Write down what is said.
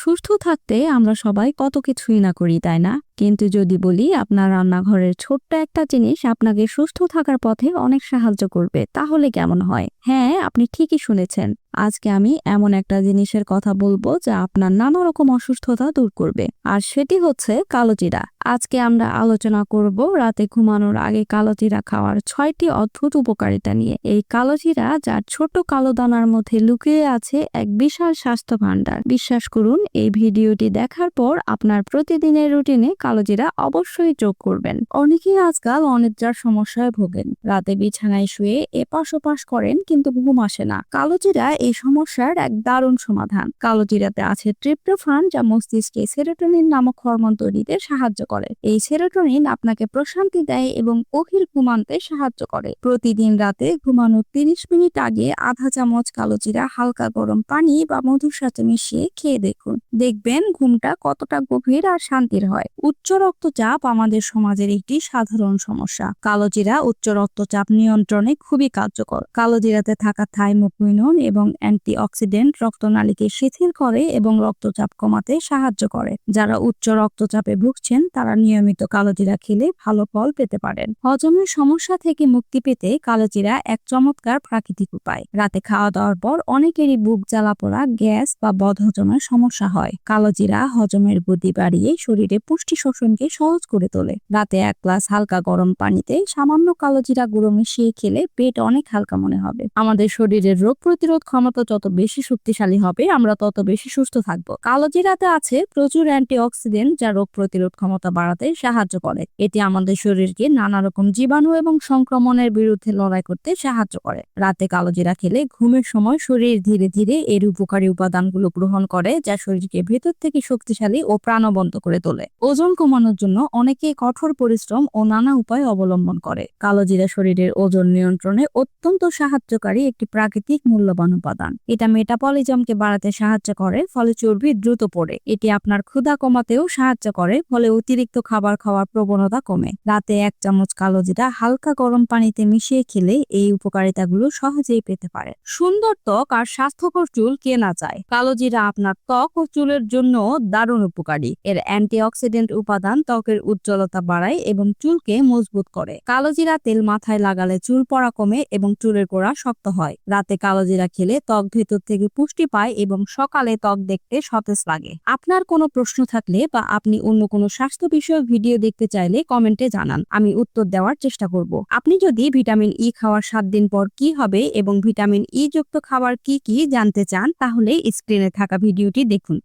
সুস্থ থাকতে আমরা সবাই কত কিছুই না করি তাই না? কিন্তু যদি বলি, আপনার রান্নাঘরের ছোট্ট একটা জিনিস আপনাকে সুস্থ থাকার পথে অনেক সাহায্য করবে, তাহলে কেমন হয়? হ্যাঁ আপনি ঠিকই শুনেছেন। আজকে আমি এমন একটা জিনিসের কথা বলব যা আপনার নানা রকম অসুস্থতা দূর করবে। আর সেটি হচ্ছে কালোজিরা আজকে আমরা আলোচনা করব রাতে ঘুমানোর আগে কালোজিরা খাওয়ার ছয়টি অদ্ভুত উপকারিতা নিয়ে। এই কালোজিরা যার ছোট কালো দানার মধ্যে লুকিয়ে আছে এক বিশাল স্বাস্থ্য ভাণ্ডার। বিশ্বাস করুন, এই ভিডিওটি দেখার পর আপনার প্রতিদিনের রুটিনে কালোজিরা অবশ্যই যোগ করবেন। অনেকেই আজকাল অনিদ্রার সমস্যায় ভোগেন। রাতে বিছানায় শুয়ে এপাশ ওপাশ করেন কিন্তু ঘুম আসে না। কালোজিরা এই সমস্যার এক দারুণ সমাধান। কালোজিরাতে আছে ট্রিপ্টোফান যা মস্তিষ্কে সেরোটোনিন নামক হরমোন তৈরিতে সাহায্য করে। এই সেরোটোনিন আপনাকে প্রশান্তি দেয় এবং গভীর ঘুমানতে সাহায্য করে। প্রতিদিন রাতে ঘুমানোর তিরিশ মিনিট আগে আধা চামচ কালোজিরা হালকা গরম পানি বা মধুর সাথে মিশিয়ে খেয়ে দেখুন। দেখবেন ঘুমটা কতটা গভীর আর শান্তির হয়। উচ্চ রক্তচাপ আমাদের সমাজের একটি সাধারণ সমস্যা। কালোজিরা উচ্চ রক্তচাপ নিয়ন্ত্রণে খুবই কার্যকর। কালোজিরাতে থাকা থাইমোকুইনন এবং অ্যান্টি অক্সিডেন্ট রক্তনালীকে শিথিল করে এবং রক্তচাপ কমাতে সাহায্য করে। যারা উচ্চ রক্তচাপে ভুগছেন, তারা নিয়মিত কালোজিরা খেলে ভালো ফল পেতে পারেন। হজমের সমস্যা থেকে মুক্তি পেতে কালোজিরা এক চমৎকার প্রাকৃতিক উপায়। রাতে খাওয়া দাওয়ার পর অনেকেরই বুক জ্বালা পোড়া, গ্যাস বা বদহজমের সমস্যা হয়। কালোজিরা হজমের গতি বাড়িয়ে শরীরে পুষ্টি শোষণকে সহজ করে তোলে। রাতে এক গ্লাস হালকা গরম পানিতে সামান্য কালোজিরা গুঁড়ো মিশিয়ে খেলে পেট অনেক হালকা মনে হবে। আমাদের শরীরের রোগ প্রতিরোধ ক্ষমতা যত বেশি শক্তিশালী হবে, আমরা তত বেশি সুস্থ থাকব। কালোজিরাতে আছে প্রচুর অ্যান্টিঅক্সিডেন্ট যা রোগ প্রতিরোধ ক্ষমতা বাড়াতে সাহায্য করে। এটি আমাদের শরীরকে নানা রকম জীবাণু এবং সংক্রমণের বিরুদ্ধে লড়াই করতে সাহায্য করে। রাতে কালোজিরা খেলে ঘুমের সময় শরীর ধীরে ধীরে এর উপকারী উপাদানগুলো গ্রহণ করে, যা শরীরকে ভেতর থেকে শক্তিশালী ও প্রাণবন্ত করে তোলে। ওজন কমানোর জন্য অনেকে কঠোর পরিশ্রম ও নানা উপায় অবলম্বন করে। কালোজিরা শরীরের ওজন নিয়ন্ত্রণে অত্যন্ত সাহায্যকারী একটি প্রাকৃতিক মূল্যবান উপাদান। এটা মেটাবলিজমকে বাড়াতে সাহায্য করে, ফলে চর্বি দ্রুত পড়ে। এটি আপনার ক্ষুধা কমাতেও সাহায্য করে, ফলে অতিরিক্ত খাবার খাওয়ার প্রবণতা কমে। রাতে এক চামচ কালোজিরা হালকা গরম পানিতে মিশিয়ে খেলে এই উপকারিতাগুলো সহজেই পেতে পারে সুন্দর ত্বক আর স্বাস্থ্যকর চুল কে না চায় কালোজিরা আপনার ত্বক ও চুলের জন্য দারুণ উপকারী। এর অ্যান্টিঅক্সিডেন্ট উপাদান ত্বকের উজ্জ্বলতা বাড়ায় এবং চুলকে মজবুত করে। কালোজিরা তেল মাথায় লাগালে চুল পড়া কমে এবং চুলের গোড়া শক্ত হয়। রাতে কালোজিরা খেলে ত্বক ভেতর থেকে পুষ্টি পায় এবং সকালে ত্বক দেখতে সতেজ লাগে। আপনার কোনো প্রশ্ন থাকলে বা আপনি অন্য কোনো স্বাস্থ্য বিষয়ক ভিডিও দেখতে চাইলে কমেন্টে জানান। আমি উত্তর দেওয়ার চেষ্টা করব। আপনি যদি ভিটামিন ই খাওয়ার সাত দিন পর কি হবে এবং ভিটামিন ই যুক্ত খাবার কি কি জানতে চান, তাহলে স্ক্রিনে থাকা ভিডিওটি দেখুন।